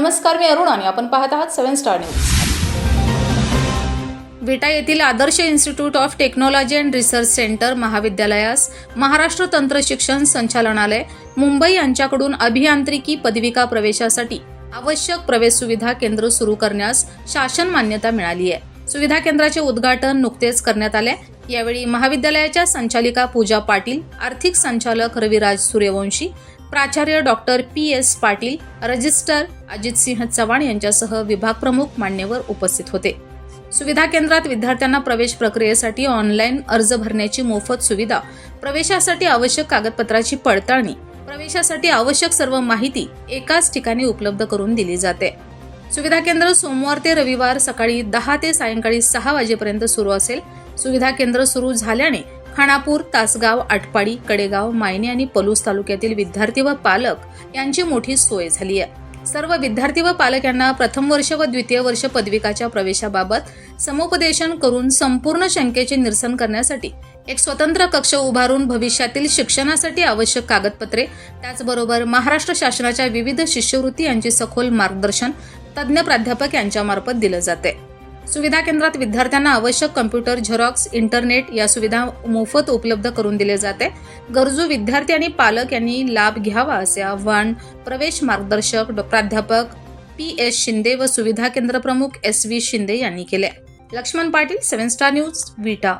नमस्कार मी अरुण आणि आपण पाहत आहात सेव्हन स्टार न्यूज. विटा येथील Adarsh institute of technology and research centre महाविद्यालयास Maharashtra तंत्र शिक्षण संचालनालय मुंबई यांच्याकडून अभियांत्रिकी पदविका प्रवेशासाठी आवश्यक प्रवेश सुविधा केंद्र सुरू करण्यास शासन मान्यता मिळाली आहे. सुविधा केंद्राचे उद्घाटन नुकतेच करण्यात आले. यावेळी महाविद्यालयाच्या संचालिका पूजा पाटील आर्थिक संचालक रविराज सूर्यवंशी प्राचार्य doctor P S Patil register Ajitsinh Chavan यांच्यासह विभाग प्रमुख मान्यवर उपस्थित होते. सुविधा केंद्रात विद्यार्थ्यांना प्रवेश प्रक्रियेसाठी ऑनलाईन अर्ज भरण्याची मोफत सुविधा प्रवेशासाठी आवश्यक कागदपत्राची पडताळणी प्रवेशासाठी आवश्यक सर्व माहिती एकाच ठिकाणी उपलब्ध करून दिली जाते. सुविधा केंद्र सोमवार ते रविवार सकाळी दहा ते सायंकाळी सहा वाजेपर्यंत सुरू असेल. सुविधा केंद्र सुरू झाल्याने खानापूर तासगाव आटपाडी कडेगाव मायने आणि पलूस तालुक्यातील विद्यार्थी व पालक यांची मोठी सोय झाली आहे. सर्व विद्यार्थी व पालक यांना प्रथम वर्ष व द्वितीय वर्ष पदविकाच्या प्रवेशाबाबत समुपदेशन करून संपूर्ण शंकेचे निरसन करण्यासाठी एक स्वतंत्र कक्ष उभारून भविष्यातील शिक्षणासाठी आवश्यक कागदपत्रे त्याचबरोबर महाराष्ट्र शासनाच्या विविध शिष्यवृत्ती यांचे सखोल मार्गदर्शन तज्ज्ञ प्राध्यापक यांच्यामार्फत दिलं जाते. सुविधा केंद्रात विद्यार्थ्यांना आवश्यक कम्प्युटर झेरॉक्स इंटरनेट या सुविधा मोफत उपलब्ध करून दिले जाते. गरजू विद्यार्थी आणि पालक यांनी लाभ घ्यावा असे आव्हान प्रवेश मार्गदर्शक प्राध्यापक पी एस शिंदे व सुविधा केंद्र प्रमुख एस व्ही शिंदे यांनी केले. Laxman Patil seven star news Vita.